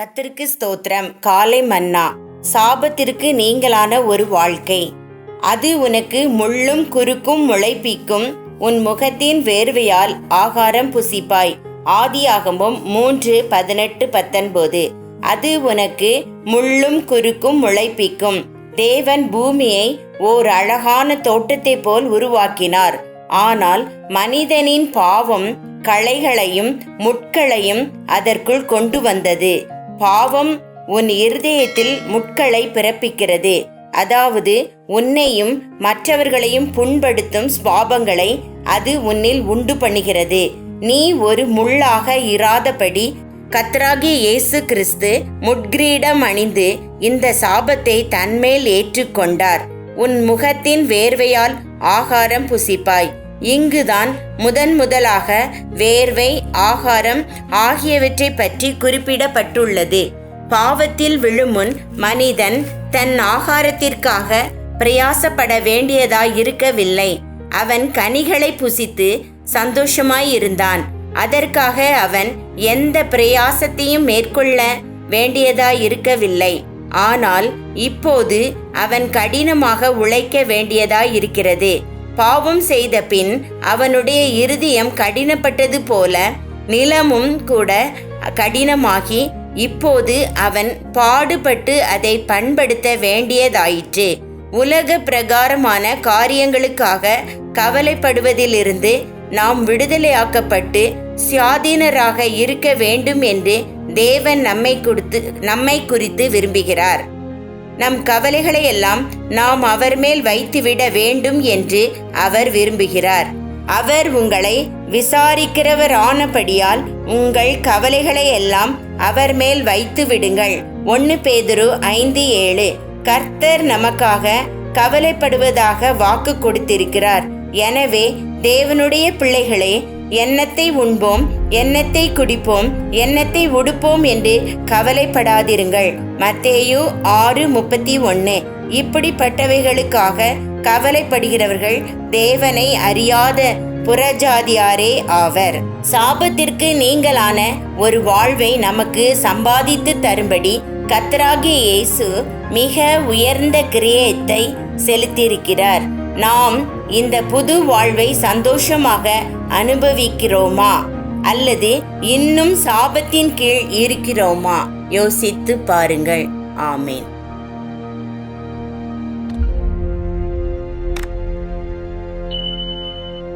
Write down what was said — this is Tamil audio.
கத்திற்கு ஸ்தோத்திரம். காலை மன்னா சாபத்திற்கு நீங்களான ஒரு வாழ்க்கை. அது உனக்கு முள்ளும் குறுக்கும் முளைப்பிக்கும் உன் முகத்தின் வேர்வையால் ஆகாரம் புசிப்பாய். ஆதியாகமும் மூன்று பதினெட்டு பத்தொன்பது. அது உனக்கு முள்ளும் குறுக்கும் முளைப்பிக்கும். தேவன் பூமியை ஓர் அழகான தோட்டத்தைப் போல் உருவாக்கினார். ஆனால் மனிதனின் பாவம் களைகளையும் முட்களையும் அதற்குள் கொண்டு வந்தது. பாவம் உன் இருதயத்தில் முட்களை பிறப்பிக்கிறது. அதாவது உன்னையும் மற்றவர்களையும் புண்படுத்தும் ஸ்வாபங்களை அது உன்னில் உண்டு பண்ணுகிறது. நீ ஒரு முள்ளாக இராதபடி கத்ராகி இயேசு கிறிஸ்து முட்கிரீடம் அணிந்து இந்த சாபத்தை தன்மேல் ஏற்றுக்கொண்டார். உன் முகத்தின் வேர்வையால் ஆகாரம் புசிப்பாய். இங்குதான் முதன் முதலாக வேர்வை ஆகாரம் ஆகியவற்றை பற்றி குறிப்பிடப்பட்டுள்ளது. பாவத்தில் விழுமுன் மனிதன் தன் ஆகாரத்திற்காக பிரயாசப்பட வேண்டியதாய் இருக்கவில்லை அவன் கனிகளை புசித்து சந்தோஷமாயிருந்தான். அதற்காக அவன் எந்த பிரயாசத்தையும் மேற்கொள்ள வேண்டியதாய் இருக்கவில்லை ஆனால் இப்போது அவன் கடினமாக உழைக்க வேண்டியதாய் இருக்கிறது பாவம் செய்த பின் அவனுடைய இருதயம் கடினப்பட்டது போல நிலமும் கூட கடினமாகி இப்போது அவன் பாடுபட்டு அதை பண்படுத்த வேண்டியதாயிற்று. உலக பிரகாரமான காரியங்களுக்காக கவலைப்படுவதிலிருந்து நாம் விடுதலையாக்கப்பட்டு சுயாதீனராக இருக்க வேண்டும் என்று தேவன் நம்மை கொடுத்து நம்மை குறித்து விரும்புகிறார். நம் கவலைகளை எல்லாம் நாம் அவர் மேல் வைத்துவிட வேண்டும் என்று அவர் விரும்புகிறார். அவர் உங்களை விசாரிக்கிறவர் ஆனபடியால் உங்கள் கவலைகளை எல்லாம் அவர் மேல் வைத்து விடுங்கள் ஒன்று பேதுரு ஐந்து ஏழு. கர்த்தர் நமக்காக கவலைப்படுவதாக வாக்கு கொடுத்திருக்கிறார். எனவே தேவனுடைய பிள்ளைகளே எண்ணத்தை உண்போம் எண்ணத்தை குடிப்போம் எண்ணத்தை உடுப்போம் என்று கவலைப்படாதிருங்கள். மத்தேயு ஆறு முப்பத்தி ஒன்று இப்படிப்பட்டவைகளுக்காக கவலைப்படுகிறவர்கள் தேவனை அறியாத புறஜாதியாரே ஆவர். சாபத்திற்கு நீங்களான ஒரு வாழ்வை நமக்கு சம்பாதித்து தரும்படி கத்தராகிய இயேசு மிக உயர்ந்த கிரியத்தை செலுத்தியிருக்கிறார். நாம் இந்த புது வாழ்வை சந்தோஷமாக அனுபவிக்கிறோமா? அல்லது இன்னும் சாபத்தின் கீழ் இருக்கிறோமா? யோசித்து பாருங்கள். ஆமேன்.